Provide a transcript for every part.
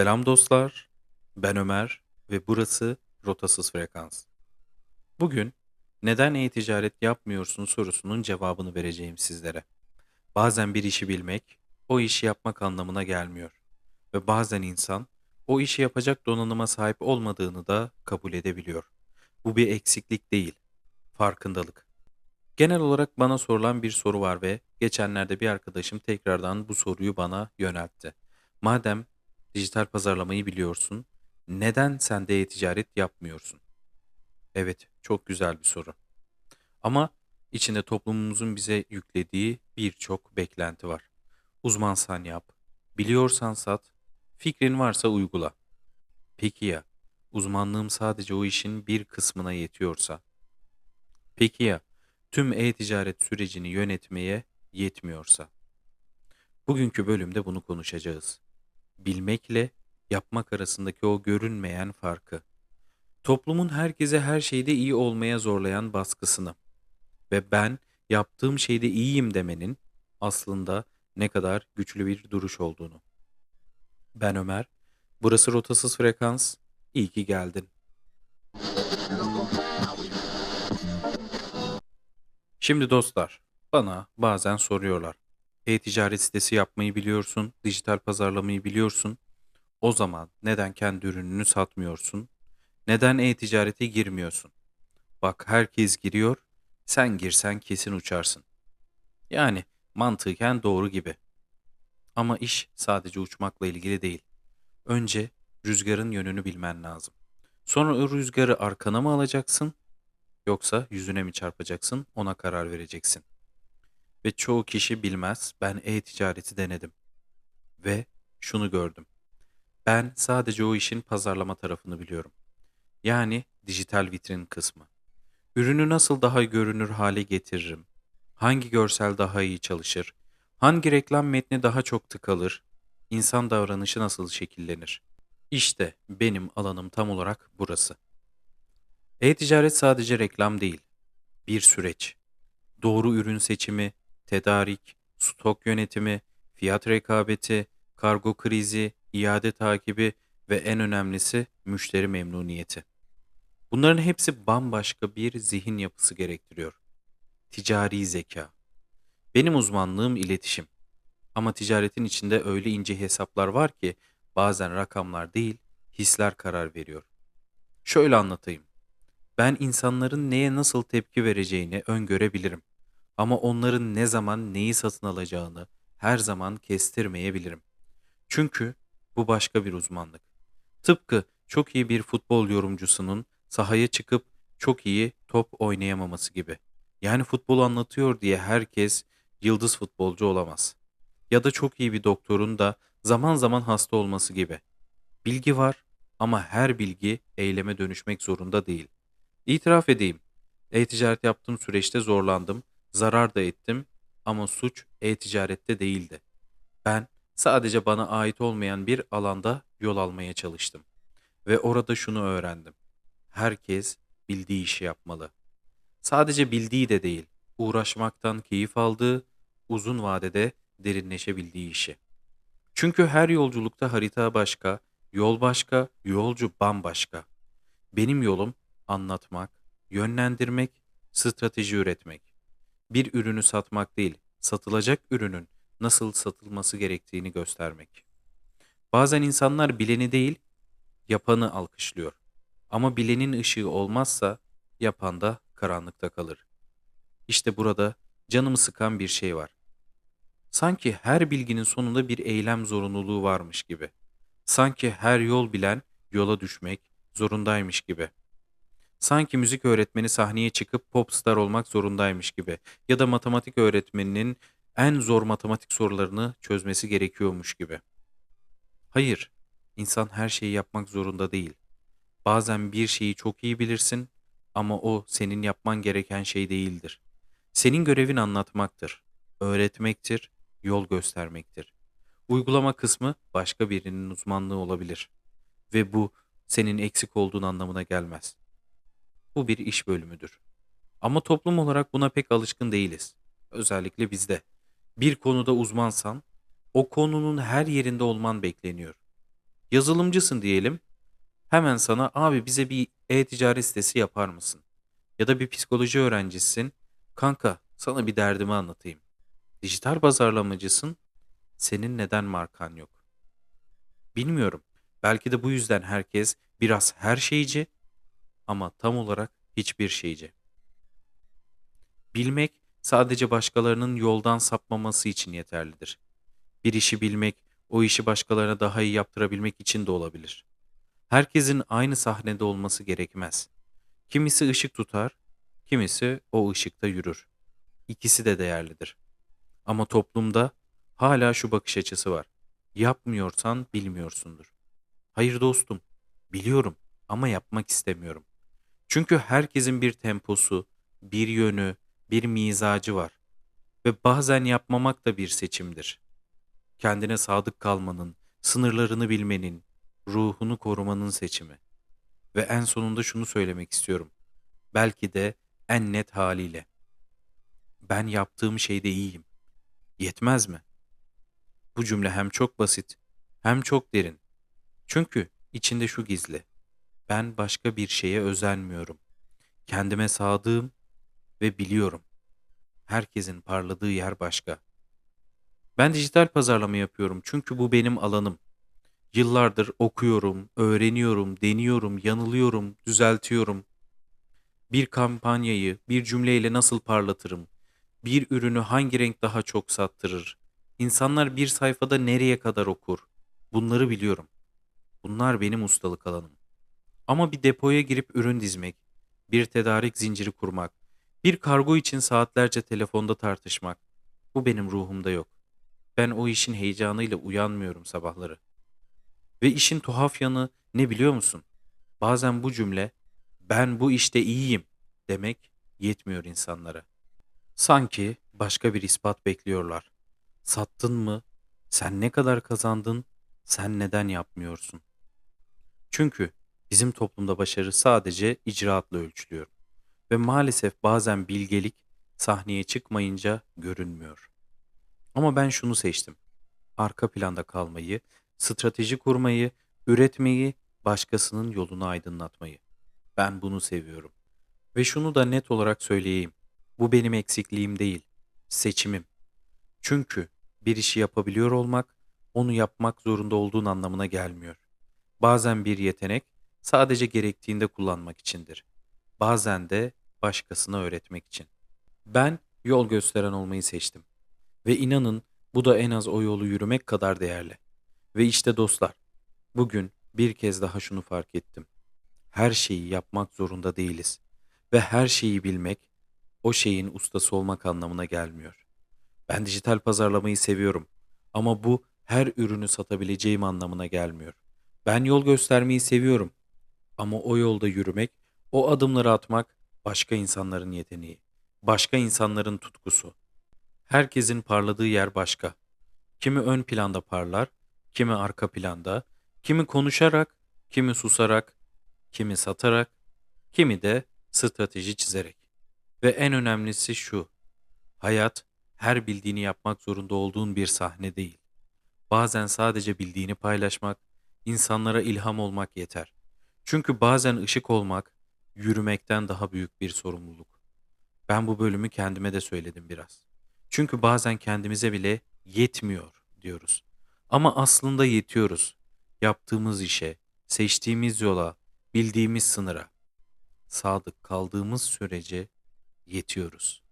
Selam dostlar, ben Ömer ve burası Rotasız Frekans. Bugün neden e-ticaret yapmıyorsun sorusunun cevabını vereceğim sizlere. Bazen bir işi bilmek, o işi yapmak anlamına gelmiyor. Ve bazen insan o işi yapacak donanıma sahip olmadığını da kabul edebiliyor. Bu bir eksiklik değil, farkındalık. Genel olarak bana sorulan bir soru var ve geçenlerde bir arkadaşım tekrardan bu soruyu bana yöneltti. Madem dijital pazarlamayı biliyorsun, neden sen de e-ticaret yapmıyorsun? Evet, çok güzel bir soru. Ama içinde toplumumuzun bize yüklediği birçok beklenti var. Uzmansan yap, biliyorsan sat, fikrin varsa uygula. Peki ya, uzmanlığım sadece o işin bir kısmına yetiyorsa? Peki ya, tüm e-ticaret sürecini yönetmeye yetmiyorsa? Bugünkü bölümde bunu konuşacağız. Bilmekle yapmak arasındaki o görünmeyen farkı. Toplumun herkese her şeyde iyi olmaya zorlayan baskısını ve ben yaptığım şeyde iyiyim demenin aslında ne kadar güçlü bir duruş olduğunu. Ben Ömer, burası Rotasız Frekans, iyi ki geldin. Şimdi dostlar, bana bazen soruyorlar. E-ticaret sitesi yapmayı biliyorsun, dijital pazarlamayı biliyorsun. O zaman neden kendi ürününü satmıyorsun? Neden e-ticarete girmiyorsun? Bak herkes giriyor, sen girsen kesin uçarsın. Yani mantıken doğru gibi. Ama iş sadece uçmakla ilgili değil. Önce rüzgarın yönünü bilmen lazım. Sonra o rüzgarı arkana mı alacaksın yoksa yüzüne mi çarpacaksın ona karar vereceksin. Ve çoğu kişi bilmez ben e-ticareti denedim. Ve şunu gördüm. Ben sadece o işin pazarlama tarafını biliyorum. Yani dijital vitrin kısmı. Ürünü nasıl daha görünür hale getiririm? Hangi görsel daha iyi çalışır? Hangi reklam metni daha çok tıkalır? İnsan davranışı nasıl şekillenir? İşte benim alanım tam olarak burası. E-ticaret sadece reklam değil, bir süreç. Doğru ürün seçimi, tedarik, stok yönetimi, fiyat rekabeti, kargo krizi, iade takibi ve en önemlisi müşteri memnuniyeti. Bunların hepsi bambaşka bir zihin yapısı gerektiriyor. Ticari zeka. Benim uzmanlığım iletişim. Ama ticaretin içinde öyle ince hesaplar var ki bazen rakamlar değil, hisler karar veriyor. Şöyle anlatayım. Ben insanların neye nasıl tepki vereceğini öngörebilirim. Ama onların ne zaman neyi satın alacağını her zaman kestirmeyebilirim. Çünkü bu başka bir uzmanlık. Tıpkı çok iyi bir futbol yorumcusunun sahaya çıkıp çok iyi top oynayamaması gibi. Yani futbol anlatıyor diye herkes yıldız futbolcu olamaz. Ya da çok iyi bir doktorun da zaman zaman hasta olması gibi. Bilgi var ama her bilgi eyleme dönüşmek zorunda değil. İtiraf edeyim. E-ticaret yaptığım süreçte zorlandım, zarar da ettim ama suç e-ticarette değildi. Ben sadece bana ait olmayan bir alanda yol almaya çalıştım. Ve orada şunu öğrendim. Herkes bildiği işi yapmalı. Sadece bildiği de değil, uğraşmaktan keyif aldığı, uzun vadede derinleşebildiği işi. Çünkü her yolculukta harita başka, yol başka, yolcu bambaşka. Benim yolum anlatmak, yönlendirmek, strateji üretmek. Bir ürünü satmak değil, satılacak ürünün nasıl satılması gerektiğini göstermek. Bazen insanlar bileni değil, yapanı alkışlıyor. Ama bilenin ışığı olmazsa yapan da karanlıkta kalır. İşte burada canımı sıkan bir şey var. Sanki her bilginin sonunda bir eylem zorunluluğu varmış gibi. Sanki her yol bilen yola düşmek zorundaymış gibi. Sanki müzik öğretmeni sahneye çıkıp popstar olmak zorundaymış gibi ya da matematik öğretmeninin en zor matematik sorularını çözmesi gerekiyormuş gibi. Hayır, insan her şeyi yapmak zorunda değil. Bazen bir şeyi çok iyi bilirsin ama o senin yapman gereken şey değildir. Senin görevin anlatmaktır, öğretmektir, yol göstermektir. Uygulama kısmı başka birinin uzmanlığı olabilir ve bu senin eksik olduğun anlamına gelmez. Bu bir iş bölümüdür. Ama toplum olarak buna pek alışkın değiliz. Özellikle bizde. Bir konuda uzmansan o konunun her yerinde olman bekleniyor. Yazılımcısın diyelim. Hemen sana abi bize bir e-ticaret sitesi yapar mısın? Ya da bir psikoloji öğrencisisin. Kanka sana bir derdimi anlatayım. Dijital pazarlamacısın. Senin neden markan yok? Bilmiyorum. Belki de bu yüzden herkes biraz her şeyci ama tam olarak hiçbir şeyci. Bilmek sadece başkalarının yoldan sapmaması için yeterlidir. Bir işi bilmek, o işi başkalarına daha iyi yaptırabilmek için de olabilir. Herkesin aynı sahnede olması gerekmez. Kimisi ışık tutar, kimisi o ışıkta yürür. İkisi de değerlidir. Ama toplumda hala şu bakış açısı var. Yapmıyorsan bilmiyorsundur. Hayır dostum, biliyorum ama yapmak istemiyorum. Çünkü herkesin bir temposu, bir yönü, bir mizacı var. Ve bazen yapmamak da bir seçimdir. Kendine sadık kalmanın, sınırlarını bilmenin, ruhunu korumanın seçimi. Ve en sonunda şunu söylemek istiyorum. Belki de en net haliyle. Ben yaptığım şeyde iyiyim. Yetmez mi? Bu cümle hem çok basit, hem çok derin. Çünkü içinde şu gizli. Ben başka bir şeye özenmiyorum. Kendime sadığım ve biliyorum. Herkesin parladığı yer başka. Ben dijital pazarlama yapıyorum çünkü bu benim alanım. Yıllardır okuyorum, öğreniyorum, deniyorum, yanılıyorum, düzeltiyorum. Bir kampanyayı bir cümleyle nasıl parlatırım? Bir ürünü hangi renk daha çok sattırır? İnsanlar bir sayfada nereye kadar okur? Bunları biliyorum. Bunlar benim ustalık alanım. Ama bir depoya girip ürün dizmek, bir tedarik zinciri kurmak, bir kargo için saatlerce telefonda tartışmak, bu benim ruhumda yok. Ben o işin heyecanıyla uyanmıyorum sabahları. Ve işin tuhaf yanı ne biliyor musun? Bazen bu cümle ben bu işte iyiyim demek yetmiyor insanlara. Sanki başka bir ispat bekliyorlar. Sattın mı? Sen ne kadar kazandın? Sen neden yapmıyorsun? Çünkü bizim toplumda başarı sadece icraatla ölçülüyor. Ve maalesef bazen bilgelik sahneye çıkmayınca görünmüyor. Ama ben şunu seçtim. Arka planda kalmayı, strateji kurmayı, üretmeyi, başkasının yolunu aydınlatmayı. Ben bunu seviyorum. Ve şunu da net olarak söyleyeyim. Bu benim eksikliğim değil, seçimim. Çünkü bir işi yapabiliyor olmak, onu yapmak zorunda olduğun anlamına gelmiyor. Bazen bir yetenek sadece gerektiğinde kullanmak içindir. Bazen de başkasına öğretmek için. Ben yol gösteren olmayı seçtim. Ve inanın bu da en az o yolu yürümek kadar değerli. Ve işte dostlar, bugün bir kez daha şunu fark ettim. Her şeyi yapmak zorunda değiliz. Ve her şeyi bilmek, o şeyin ustası olmak anlamına gelmiyor. Ben dijital pazarlamayı seviyorum. Ama bu her ürünü satabileceğim anlamına gelmiyor. Ben yol göstermeyi seviyorum. Ama o yolda yürümek, o adımları atmak başka insanların yeteneği, başka insanların tutkusu. Herkesin parladığı yer başka. Kimi ön planda parlar, kimi arka planda, kimi konuşarak, kimi susarak, kimi satarak, kimi de strateji çizerek. Ve en önemlisi şu. Hayat her bildiğini yapmak zorunda olduğun bir sahne değil. Bazen sadece bildiğini paylaşmak, insanlara ilham olmak yeter. Çünkü bazen ışık olmak, yürümekten daha büyük bir sorumluluk. Ben bu bölümü kendime de söyledim biraz. Çünkü bazen kendimize bile yetmiyor diyoruz. Ama aslında yetiyoruz. Yaptığımız işe, seçtiğimiz yola, bildiğimiz sınıra. Sadık kaldığımız sürece yetiyoruz.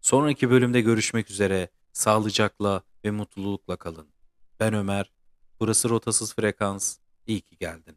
Sonraki bölümde görüşmek üzere. Sağlıcakla ve mutlulukla kalın. Ben Ömer. Burası Rotasız Frekans. İyi ki geldin.